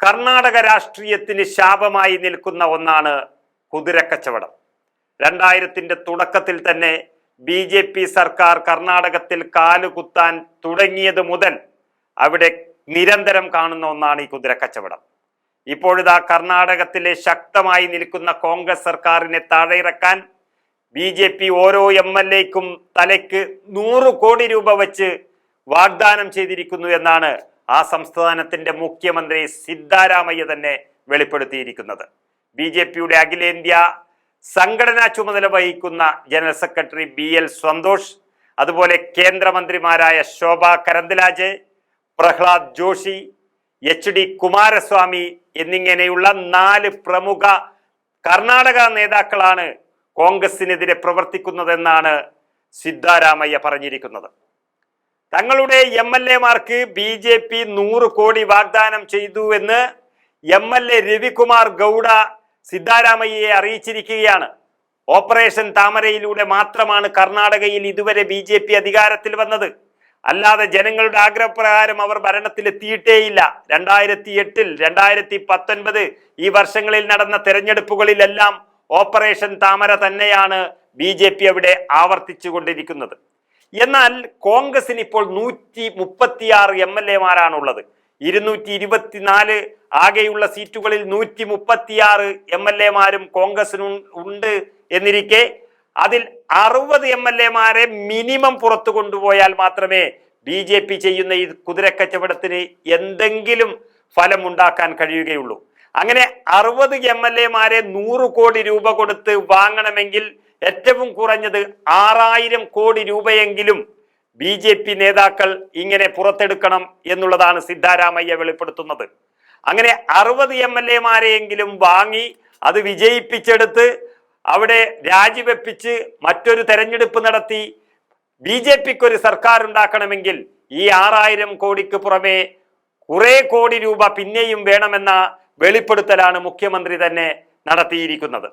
കർണാടക രാഷ്ട്രീയത്തിന് ശാപമായി നിൽക്കുന്ന ഒന്നാണ് കുതിരക്കച്ചവടം രണ്ടായിരത്തിന്റെ തുടക്കത്തിൽ തന്നെ ബി ജെ പി സർക്കാർ കർണാടകത്തിൽ കാലുകുത്താൻ തുടങ്ങിയത് മുതൽ അവിടെ നിരന്തരം കാണുന്ന ഒന്നാണ് ഈ കുതിരക്കച്ചവടം ഇപ്പോഴിതാ കർണാടകത്തിലെ ശക്തമായി നിൽക്കുന്ന കോൺഗ്രസ് സർക്കാരിനെ താഴെയിറക്കാൻ ബി ജെ പി ഓരോ എം എൽ എക്കും തലയ്ക്ക് നൂറ് കോടി രൂപ വെച്ച് വാഗ്ദാനം ചെയ്തിരിക്കുന്നു എന്നാണ് ആ സംസ്ഥാനത്തിന്റെ മുഖ്യമന്ത്രി സിദ്ധാരാമയ്യ തന്നെ വെളിപ്പെടുത്തിയിരിക്കുന്നത്. ബി ജെ പിയുടെ അഖിലേന്ത്യാ സംഘടനാ ചുമതല വഹിക്കുന്ന general secretary B L Santhosh അതുപോലെ കേന്ദ്രമന്ത്രിമാരായ ശോഭ കരന്തലാജ് പ്രഹ്ലാദ് ജോഷി എച്ച് ഡി കുമാരസ്വാമി എന്നിങ്ങനെയുള്ള നാല് പ്രമുഖ കർണാടക നേതാക്കളാണ് കോൺഗ്രസിനെതിരെ പ്രവർത്തിക്കുന്നതെന്നാണ് സിദ്ധാരാമയ്യ പറഞ്ഞിരിക്കുന്നത്. തങ്ങളുടെ എം എൽ എമാർക്ക് ബി ജെ പി നൂറ് കോടി വാഗ്ദാനം ചെയ്തു എന്ന് M L A Ravikumar Gowda സിദ്ധാരാമയ്യയെ അറിയിച്ചിരിക്കുകയാണ്. ഓപ്പറേഷൻ താമരയിലൂടെ മാത്രമാണ് കർണാടകയിൽ ഇതുവരെ ബി ജെ പി അധികാരത്തിൽ വന്നത്. അല്ലാതെ ജനങ്ങളുടെ ആഗ്രഹപ്രകാരം അവർ ഭരണത്തിലെത്തിയിട്ടേയില്ല രണ്ടായിരത്തി എട്ടിൽ രണ്ടായിരത്തി പത്തൊൻപത് ഈ വർഷങ്ങളിൽ നടന്ന തെരഞ്ഞെടുപ്പുകളിലെല്ലാം ഓപ്പറേഷൻ താമര തന്നെയാണ് ബി ജെ പി അവിടെ ആവർത്തിച്ചു കൊണ്ടിരിക്കുന്നത് എന്നാൽ കോൺഗ്രസിന് ഇപ്പോൾ നൂറ്റി മുപ്പത്തിയാറ് എം എൽ എമാരാണുള്ളത് ഇരുന്നൂറ്റി ഇരുപത്തിനാല് ആകെയുള്ള സീറ്റുകളിൽ നൂറ്റി മുപ്പത്തിയാറ് എം എൽ എമാരും കോൺഗ്രസിന് ഉണ്ട് എന്നിരിക്കെ അതിൽ അറുപത് എം എൽ എമാരെ മിനിമം പുറത്തു കൊണ്ടുപോയാൽ മാത്രമേ ബി ജെ പി ചെയ്യുന്ന ഈ കുതിരക്കച്ചവടത്തിന് എന്തെങ്കിലും ഫലം ഉണ്ടാക്കാൻ കഴിയുകയുള്ളൂ. അങ്ങനെ അറുപത് എം എൽ എമാരെ നൂറ് കോടി രൂപ കൊടുത്ത് വാങ്ങണമെങ്കിൽ ഏറ്റവും കുറഞ്ഞത് ആറായിരം കോടി രൂപയെങ്കിലും ബി ജെ പി നേതാക്കൾ ഇങ്ങനെ പുറത്തെടുക്കണം എന്നുള്ളതാണ് സിദ്ധാരാമയ്യ വെളിപ്പെടുത്തുന്നത്. അങ്ങനെ അറുപത് എം എൽ എമാരെയെങ്കിലും വാങ്ങി അത് വിജയിപ്പിച്ചെടുത്ത് അവിടെ രാജിവെപ്പിച്ച് മറ്റൊരു തെരഞ്ഞെടുപ്പ് നടത്തി ബി ജെ പിക്ക് ഒരു സർക്കാർ ഉണ്ടാക്കണമെങ്കിൽ ഈ ആറായിരം കോടിക്ക് പുറമെ കുറെ കോടി രൂപ പിന്നെയും വേണമെന്ന വെളിപ്പെടുത്തലാണ് മുഖ്യമന്ത്രി തന്നെ നടത്തിയിരിക്കുന്നത്.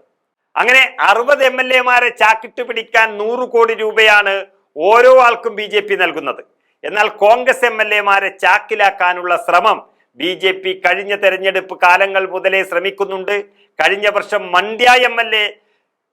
അങ്ങനെ അറുപത് എം എൽ എമാരെ ചാക്കിട്ട് പിടിക്കാൻ നൂറ് കോടി രൂപയാണ് ഓരോ ആൾക്കും ബി ജെ പി നൽകുന്നത്. എന്നാൽ കോൺഗ്രസ് എം എൽ എമാരെ ചാക്കിലാക്കാനുള്ള ശ്രമം ബി ജെ പി കഴിഞ്ഞ തെരഞ്ഞെടുപ്പ് കാലങ്ങൾ മുതലേ ശ്രമിക്കുന്നുണ്ട്. കഴിഞ്ഞ വർഷം Mandya M L A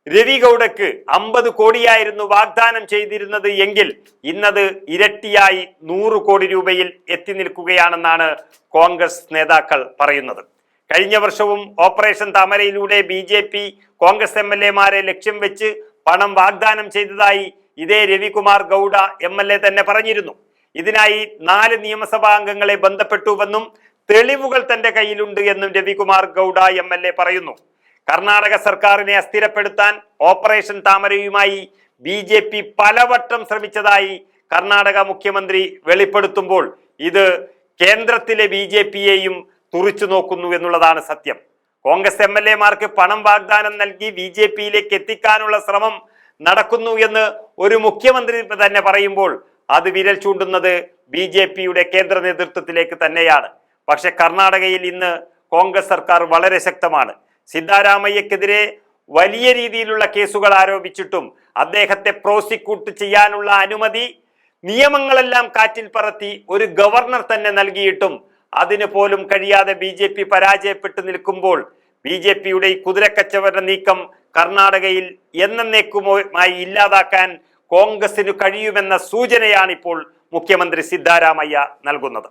Ravi ഗൗഡക്ക് അമ്പത് കോടിയായിരുന്നു വാഗ്ദാനം ചെയ്തിരുന്നത് എങ്കിൽ ഇന്നത് ഇരട്ടിയായി നൂറ് കോടി രൂപയിൽ എത്തി നിൽക്കുകയാണെന്നാണ് കോൺഗ്രസ് നേതാക്കൾ പറയുന്നത്. കഴിഞ്ഞ വർഷവും operation താമരയിലൂടെ B J P Congress M L എമാരെ ലക്ഷ്യം വെച്ച് പണം വാഗ്ദാനം ചെയ്തതായി ഇതേ Ravikumar Gowda M L A തന്നെ പറഞ്ഞിരുന്നു. ഇതിനായി നാല് നിയമസഭാ അംഗങ്ങളെ ബന്ധപ്പെട്ടുവെന്നും തെളിവുകൾ തന്റെ കയ്യിലുണ്ട് എന്നും Ravikumar Gowda M L A പറയുന്നു. കർണാടക സർക്കാരിനെ അസ്ഥിരപ്പെടുത്താൻ ഓപ്പറേഷൻ താമരയുമായി ബി ജെ പി പലവട്ടം ശ്രമിച്ചതായി കർണാടക മുഖ്യമന്ത്രി വെളിപ്പെടുത്തുമ്പോൾ ഇത് കേന്ദ്രത്തിലെ ബി ജെ പിയെയും തുറിച്ചു നോക്കുന്നു എന്നുള്ളതാണ് സത്യം. കോൺഗ്രസ് എം എൽ പണം വാഗ്ദാനം നൽകി ബി ജെ പിയിലേക്ക് എത്തിക്കാനുള്ള ശ്രമം നടക്കുന്നു എന്ന് ഒരു മുഖ്യമന്ത്രി തന്നെ പറയുമ്പോൾ അത് വിരൽ ചൂണ്ടുന്നത് ബി ജെ പിയുടെ കേന്ദ്ര നേതൃത്വത്തിലേക്ക് തന്നെയാണ്. പക്ഷെ കർണാടകയിൽ ഇന്ന് കോൺഗ്രസ് സർക്കാർ വളരെ ശക്തമാണ്. സിദ്ധാരാമയ്യക്കെതിരെ വലിയ രീതിയിലുള്ള കേസുകൾ ആരോപിച്ചിട്ടും അദ്ദേഹത്തെ പ്രോസിക്യൂട്ട് ചെയ്യാനുള്ള അനുമതി നിയമങ്ങളെല്ലാം കാറ്റിൽ പറത്തി ഒരു ഗവർണർ തന്നെ നൽകിയിട്ടും അതിന് പോലും കഴിയാതെ ബി ജെ പി പരാജയപ്പെട്ടു നിൽക്കുമ്പോൾ ബി ജെ പിയുടെ ഈ കുതിരക്കച്ചവട നീക്കം കർണാടകയിൽ എന്നേക്കുമായി ഇല്ലാതാക്കാൻ കോൺഗ്രസിന് കഴിയുമെന്ന സൂചനയാണിപ്പോൾ മുഖ്യമന്ത്രി സിദ്ധാരാമയ്യ നൽകുന്നത്.